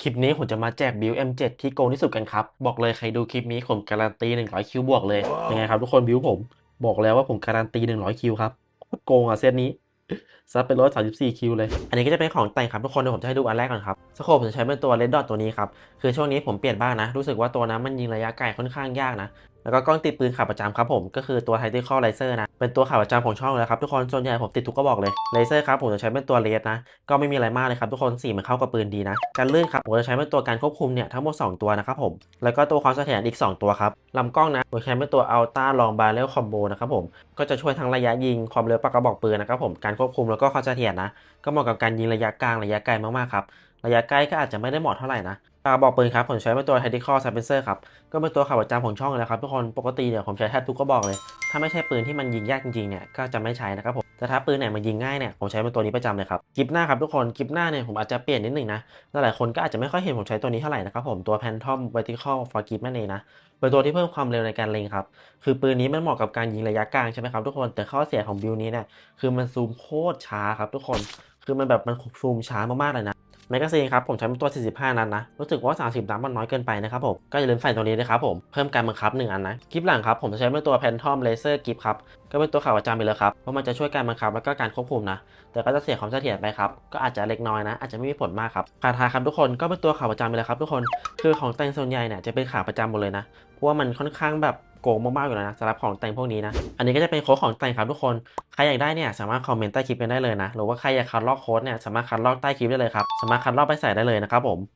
คลิปนี้ผมจะมาแจกบิล M7 ที่โกงที่สุดกันครับ บอกเลยใครดูคลิปนี้ผมการันตี 100 คิวบวกเลย ยังไงครับทุกคนบิลผม บอกแล้วว่าผมการันตี 100 คิวครับโคตรโกงอะเซตนี้ซัดเป็น134คิวเลย อันนี้ก็จะเป็นของแต่งครับทุกคนเดี๋ยวผมจะให้ดูอันแรกก่อนครับสโคปผมจะใช้เป็นตัว Red Dot ตัวนี้ครับ คือช่วงนี้ผมเปลี่ยนบ้างนะ รู้สึกว่าตัวนั้นมันยิงระยะไกลค่อนข้างยากนะ แล้วก็กล้องติดปืนขับประจำครับผมก็คือตัว Tactical Laser นะ เป็นตัวขับประจำของช่องเลยครับทุกคนส่วนใหญ่ผมติดทุกกระบอกเลยเลเซอร์ครับผมจะใช้เป็นตัวเลสนะ ก็ไม่มีอะไรมากเลยครับทุกคนสีมันเข้ากับปืนดีนะการลื่นครับผมจะใช้เป็นตัวการควบคุมเนี่ยทั้งหมด 2 ตัวนะครับผมแล้วก็ตัวความเสถียรอีก 2 ตัวครับลำกล้องนะผมใช้เป็นตัว Ultra Long Barrel Combo นะครับผมก็จะช่วยทั้งระยะยิงความเร็วปากกระบอกปืนนะครับผมการควบคุมแล้วก็ความเสถียรนะ ก็เหมาะกับการยิงระยะกลางระยะไกลมากๆครับระยะใกล้ก็อาจจะไม่ได้เหมาะเท่าไหร่นะ บอกปืนครับผมใช้เป็นตัว Tactical Silencer ครับ ก็เป็นตัวขับประจำของช่องเลยครับทุกคนปกติเนี่ยผมใช้แทบทุกกระบอกเลย ถ้าไม่ใช่ปืนที่มันยิงยากจริงๆเนี่ยก็จะไม่ใช้นะครับผมแต่ถ้าปืนไหนมันยิงง่ายเนี่ยผมใช้เป็นตัวนี้ประจำเลยครับกิฟหน้าครับทุกคนกิฟหน้าเนี่ยผมอาจจะเปลี่ยนนิดหนึ่งนะหลายๆคนก็อาจจะไม่ค่อยเห็นผมใช้ตัวนี้เท่าไหร่นะครับผมตัว Phantom Vertical for Grip นั่นเองนะเป็นตัวที่เพิ่มความเร็วในการเล็งครับคือปืนนี้มันเหมาะกับการยิงระยะกลางใช่ไหมครับทุกคนแต่ข้อเสียของบิลนี้เนี่ยคือมันซูมโคตรช้าครับทุกคนคือมันแบบมันซูมช้ามากๆเลยนะ แมกกาซีนครับผมใช้เป็นตัว 45 นัดนนะรู้สึกว่า 30 นัดมันน้อยเกินไปนะครับผมก็อย่าลืมใส่ตัวนี้ด้วยครับผมเพิ่มการบังคับ 1 อันนะกิฟหลังครับผมจะใช้เป็นตัว Phantom Laser Grip ครับก็เป็นตัวข่าวประจำไปเลยครับเพราะมันจะช่วยการบังคับแล้วก็การควบคุมนะ แต่ก็จะเสียความเสถียรไปครับก็อาจจะเล็กน้อยนะ อาจจะไม่มีผลมากครับขาทาครับทุกคนก็เป็นตัวข่าวประจำไปเลยครับทุกคนคือของแต่งส่วนใหญ่เนี่ยจะเป็นข่าวประจำหมดเลยนะเพราะว่ามันค่อนข้างแบบ โกงมากๆอยู่แล้วนะสำหรับของแต่งพวกนี้นะ อันนี้ก็จะเป็นโค้ดของแต่งครับทุกคน ใครอยากได้เนี่ยสามารถคอมเมนต์ใต้คลิปกันได้เลยนะ หรือว่าใครอยากคัดลอกโค้ดเนี่ยสามารถคัดลอกใต้คลิปได้เลยครับ สามารถคัดลอกไปใส่ได้เลยนะครับผม